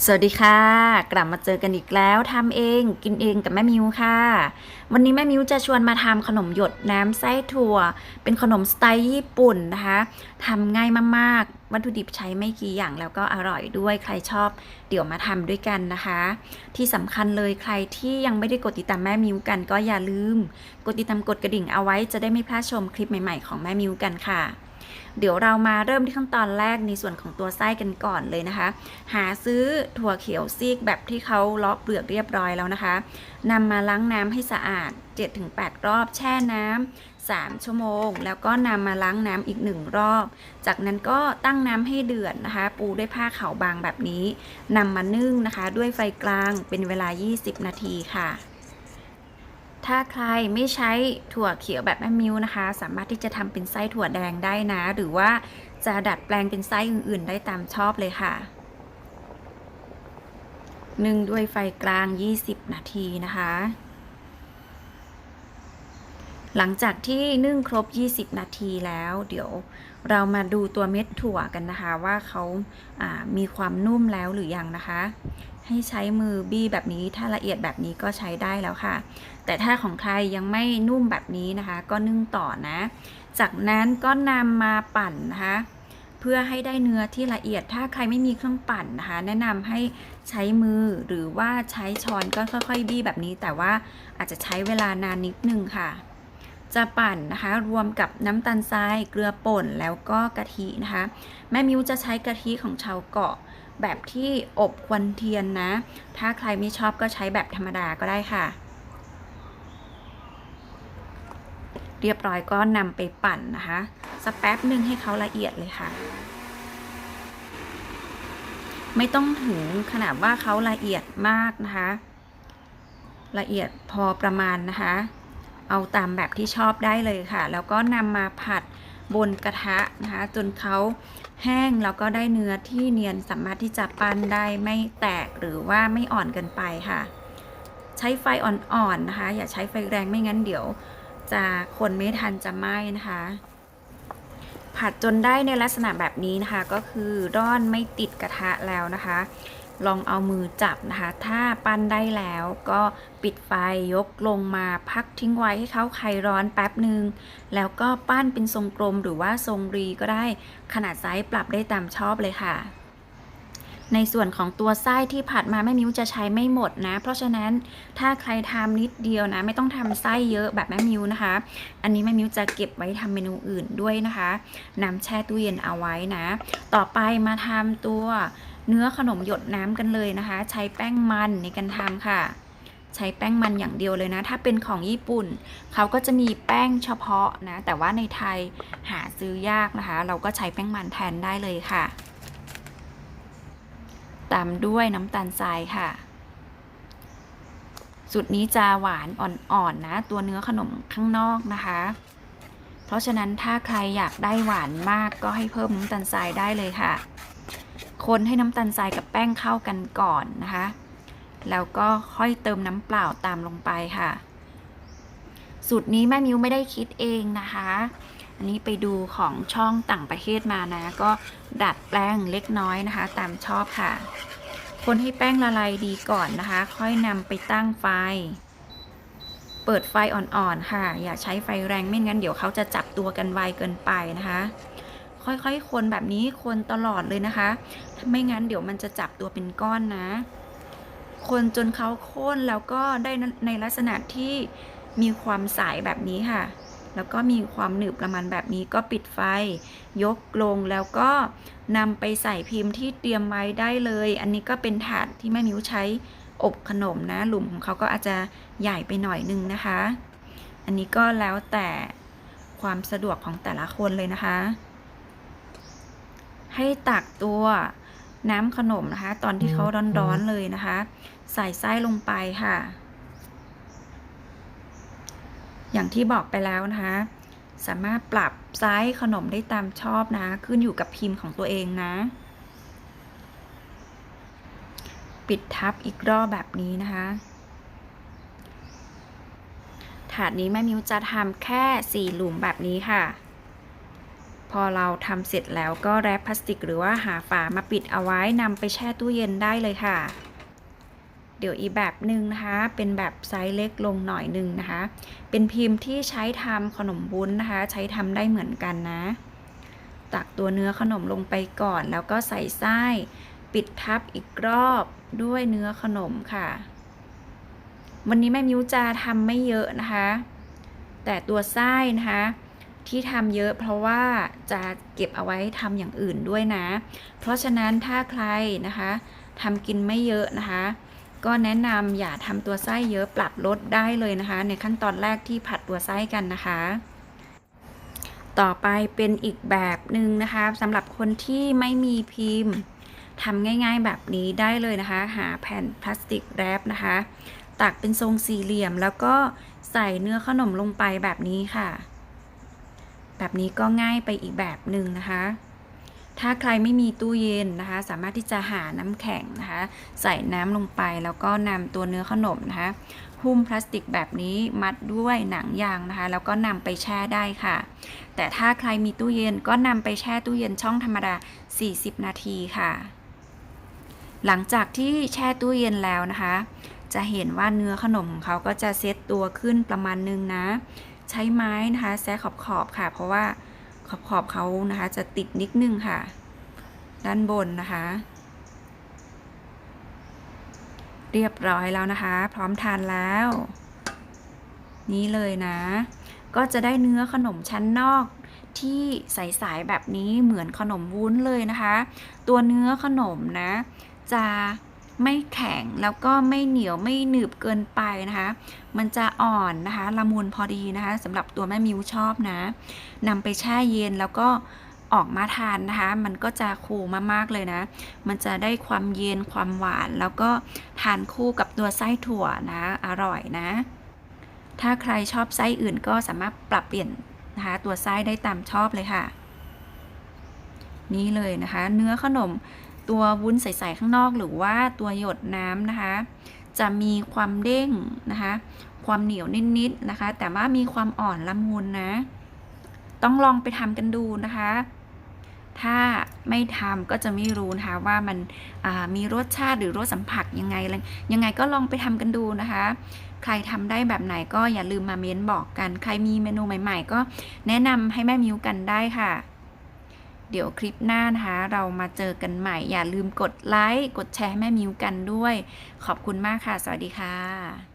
สวัสดีค่ะ กลับมาเจอกันอีกแล้วทำเองกินเองกับแม่มิวค่ะ วันนี้แม่มิวจะชวนมาทำขนมหยดน้ำไส้ถั่ว เป็นขนมสไตล์ญี่ปุ่นนะคะทำง่ายมากๆ วัตถุดิบใช้ไม่กี่อย่างแล้วก็อร่อยด้วยใครชอบ เดี๋ยวมาทำด้วยกันนะคะ ที่สำคัญเลยใครที่ยังไม่ได้กดติดตามแม่มิวกันก็อย่าลืม กดติดตามกดกระดิ่งเอาไว้จะได้ไม่พลาดชมคลิปใหม่ๆของแม่มิวกันค่ะ เดี๋ยวเรามาเริ่มที่ขั้นตอนแรกในส่วนของตัวไส้กันก่อนเลยนะคะ หาซื้อถั่วเขียวซีกแบบที่เขาเลาะเปลือกเรียบร้อยแล้วนะคะนำมาล้างน้ำให้สะอาด 7-8 รอบแช่น้ำ3 ชั่วโมง แล้วก็นำมาล้างน้ำอีก1รอบ จากนั้นก็ตั้งน้ำให้เดือดนะคะ ปูด้วยผ้าขาวบางแบบนี้นำมานึ่งนะคะ ด้วยไฟกลางเป็นเวลา 20 นาทีค่ะ ถ้าใครไม่ใช้ถั่วเขียวแบบแม่มิวนะคะ สามารถที่จะทำเป็นไส้ถั่วแดงได้นะ หรือว่าจะดัดแปลงเป็นไส้อื่นๆ ได้ตามชอบเลยค่ะนึ่งด้วยไฟกลาง 20 นาทีนะคะ หลังจากที่นึ่งครบ 20 นาทีแล้ว เดี๋ยวเรามาดูตัวเม็ดถั่วกันนะคะ ว่าเขาามีความนุ่มแล้วหรือยังนะคะ ให้ใช้มือบี้แบบนี้ถ้าละเอียดแบบนี้ก็ใช้ได้แล้วค่ะ แต่ถ้าของใครยังไม่นุ่มแบบนี้นะคะ ก็นึ่งต่อนะ จากนั้นก็นำมาปั่นนะคะเพื่อให้ได้เนื้อที่ละเอียด ถ้าใครไม่มีเครื่องปั่นนะคะ แนะนำให้ใช้มือหรือว่าใช้ช้อนก็ค่อยๆบี้แบบนี้ แต่ว่าอาจจะใช้เวลานานนิดนึงค่ะ จะปั่นนะคะ รวมกับน้ำตาลทราย เกลือป่นแล้วก็กะทินะคะ แม่มิวจะใช้กะทิของชาวเกาะแบบที่อบควันเทียนนะ ถ้าใครไม่ชอบก็ใช้แบบธรรมดาก็ได้ค่ะ เรียบร้อยก็นำไปปั่นนะคะสักแป๊บหนึ่งให้เขาละเอียดเลยค่ะ ไม่ต้องถึงขนาดว่าเขาละเอียดมากนะคะ ละเอียดพอประมาณนะคะ เอาตามแบบที่ชอบได้เลยค่ะ แล้วก็นำมาผัดบนกระทะนะคะ จนเขาแห้งแล้วก็ได้เนื้อที่เนียนสามารถที่จะปั้นได้ไม่แตกหรือว่าไม่อ่อนเกินไปค่ะ ใช้ไฟอ่อนๆนะคะ อย่าใช้ไฟแรงไม่งั้นเดี๋ยว จะคนไม่ทันจะไหม้นะคะ ผัดจนได้ในลักษณะแบบนี้นะคะ ก็คือร่อนไม่ติดกระทะแล้วนะคะ ลองเอามือจับนะคะ ถ้าปั้นได้แล้วก็ปิดไฟยกลงมาพักทิ้งไว้ให้เขาไขร้อนแป๊บหนึ่งแล้วก็ปั้นเป็นทรงกลมหรือว่าทรงรีก็ได้ขนาดไซส์ปรับได้ตามชอบเลยค่ะ ในส่วนของตัวไส้ที่ผัดมาแม่มิวจะใช้ไม่หมดนะ เพราะฉะนั้นถ้าใครทำนิดเดียวนะ ไม่ต้องทำไส้เยอะแบบแม่มิวนะคะ อันนี้แม่มิวจะเก็บไว้ทำเมนูอื่นด้วยนะคะนำแช่ตู้เย็นเอาไว้นะ ต่อไปมาทำตัว เนื้อขนมหยดน้ำกันเลยนะคะ ใช้แป้งมันในการทำค่ะ ใช้แป้งมันอย่างเดียวเลยนะ ถ้าเป็นของญี่ปุ่น เขาก็จะมีแป้งเฉพาะนะ แต่ว่าในไทยหาซื้อยากนะคะ เราก็ใช้แป้งมันแทนได้เลยค่ะ ตามด้วยน้ำตาลทรายค่ะสูตรนี้จะหวานอ่อนๆนนะ ตัวเนื้อขนมข้างนอกนะคะ เพราะฉะนั้นถ้าใครอยากได้หวานมากก็ให้เพิ่มน้ำตาลทรายได้เลยค่ะ คนให้น้ำตาลทรายกับแป้งเข้ากันก่อนนะคะ แล้วก็ค่อยเติมน้ำเปล่าตามลงไปค่ะ สูตรนี้แม่มิวไม่ได้คิดเองนะคะ อันนี้ไปดูของช่องต่างประเทศมานะ ก็ดัดแปลงเล็กน้อยนะคะ ตามชอบค่ะ คนให้แป้งละลายดีก่อนนะคะ ค่อยนำไปตั้งไฟ เปิดไฟอ่อนๆค่ะ อย่าใช้ไฟแรงไม่งั้นเดี๋ยวเขาจะจับตัวกันไวเกินไปนะคะ ค่อยๆ คนแบบนี้คนตลอดเลยนะคะ ไม่งั้นเดี๋ยวมันจะจับตัวเป็นก้อนนะ คนจนเขาข้นแล้วก็ได้ในลักษณะที่มีความใสแบบนี้ค่ะ แล้วก็มีความหนึบประมาณแบบนี้ก็ปิดไฟ ยกลงแล้วก็นำไปใส่พิมพ์ที่เตรียมไว้ได้เลย อันนี้ก็เป็นถาดที่แม่มิวใช้อบขนมนะ หลุมของเขาก็อาจจะใหญ่ไปหน่อยนึงนะคะ อันนี้ก็แล้วแต่ความสะดวกของแต่ละคนเลยนะคะ ให้ตักตัวน้ำขนมนะคะ ตอนที่เขาร้อนๆเลยนะคะ ใส่ไส้ลงไปค่ะ อย่างที่บอกไปแล้วนะคะ สามารถปรับไซส์ขนมได้ตามชอบนะขึ้นอยู่กับพิมพ์ของตัวเองนะ ปิดทับอีกรอบแบบนี้นะคะ ถาดนี้แม่มิวจะทำแค่สี่หลุมแบบนี้ค่ะ พอเราทำเสร็จแล้วก็แรปพลาสติก หรือว่าหาฝามาปิดเอาไว้นำไปแช่ตู้เย็นได้เลยค่ะ เดี๋ยวอีกแบบหนึ่งนะคะ เป็นแบบไซส์เล็กลงหน่อยหนึ่งนะคะ เป็นพิมพ์ที่ใช้ทำขนมวุ้นนะคะ ใช้ทำได้เหมือนกันนะ ตักตัวเนื้อขนมลงไปก่อน แล้วก็ใส่ไส้ปิดทับอีกรอบด้วยเนื้อขนมค่ะ วันนี้แม่มิวจะทำไม่เยอะนะคะ แต่ตัวไส้นะคะ ที่ทำเยอะเพราะว่าจะเก็บเอาไว้ทำอย่างอื่นด้วยนะ เพราะฉะนั้นถ้าใครนะคะทำกินไม่เยอะนะคะ ก็แนะนำอย่าทำตัวไส้เยอะปรับลดได้เลยนะคะ ในขั้นตอนแรกที่ผัดตัวไส้กันนะคะ ต่อไปเป็นอีกแบบหนึ่งนะคะสำหรับคนที่ไม่มีพิมพ์ทำง่าย ๆ แบบนี้ได้เลยนะคะ หาแผ่นพลาสติกแรปนะคะ ตักเป็นทรงสี่เหลี่ยม แล้วก็ใส่เนื้อขนมลงไปแบบนี้ค่ะ แบบนี้ก็ง่ายไปอีกแบบหนึ่งนะคะ ถ้าใครไม่มีตู้เย็นนะคะ สามารถที่จะหาน้ำแข็งนะคะ ใส่น้ำลงไปแล้วก็นำตัวเนื้อขนมนะคะหุ้มพลาสติกแบบนี้มัดด้วยหนังยางนะคะ แล้วก็นำไปแช่ได้ค่ะ แต่ถ้าใครมีตู้เย็นก็นำไปแช่ตู้เย็นช่องธรรมดา 40 นาทีค่ะ หลังจากที่แช่ตู้เย็นแล้วนะคะ จะเห็นว่าเนื้อขนมของเขาก็จะเซตตัวขึ้นประมาณนึงนะ ใช้ไม้นะคะแซะขอบขอบค่ะ เพราะว่าขอบขอบเขานะคะ จะติดนิดนึงค่ะ ด้านบนนะคะ เรียบร้อยแล้วนะคะ พร้อมทานแล้ว นี่เลยนะ ก็จะได้เนื้อขนมชั้นนอกที่ใสๆแบบนี้เหมือนขนมวุ้นเลยนะคะ ตัวเนื้อขนมนะ จะ ไม่แข็งแล้วก็ไม่เหนียวไม่หนึบเกินไปนะคะ มันจะอ่อนนะคะละมุนพอดีนะคะสำหรับตัวแม่มิวชอบนะนำไปแช่เย็นแล้วก็ออกมาทานนะคะ มันก็จะคูลมากๆเลยนะ มันจะได้ความเย็นความหวาน แล้วก็ทานคู่กับตัวไส้ถั่วนะ อร่อยนะ ถ้าใครชอบไส้อื่นก็สามารถปรับเปลี่ยนนะคะ ตัวไส้ได้ตามชอบเลยค่ะ นี่เลยนะคะ เนื้อขนม ตัววุ้นใสๆข้างนอกหรือว่าตัวหยดน้ำนะคะ จะมีความเด้งนะคะ ความเหนียวนิดๆนะคะ แต่ว่ามีความอ่อนละมุนนะ ต้องลองไปทำกันดูนะคะ ถ้าไม่ทำก็จะไม่รู้นะคะว่ามันมีรสชาติหรือรสสัมผัสยังไงยังไงก็ลองไปทำกันดูนะคะ ใครทำได้แบบไหนก็อย่าลืมมาเม้นบอกกัน ใครมีเมนูใหม่ ๆ ก็แนะนำให้แม่มิวกันได้ค่ะ เดี๋ยวคลิปหน้านะคะ เรามาเจอกันใหม่ อย่าลืมกดไลค์ กดแชร์ให้แม่มิวกันด้วย ขอบคุณมากค่ะ สวัสดีค่ะ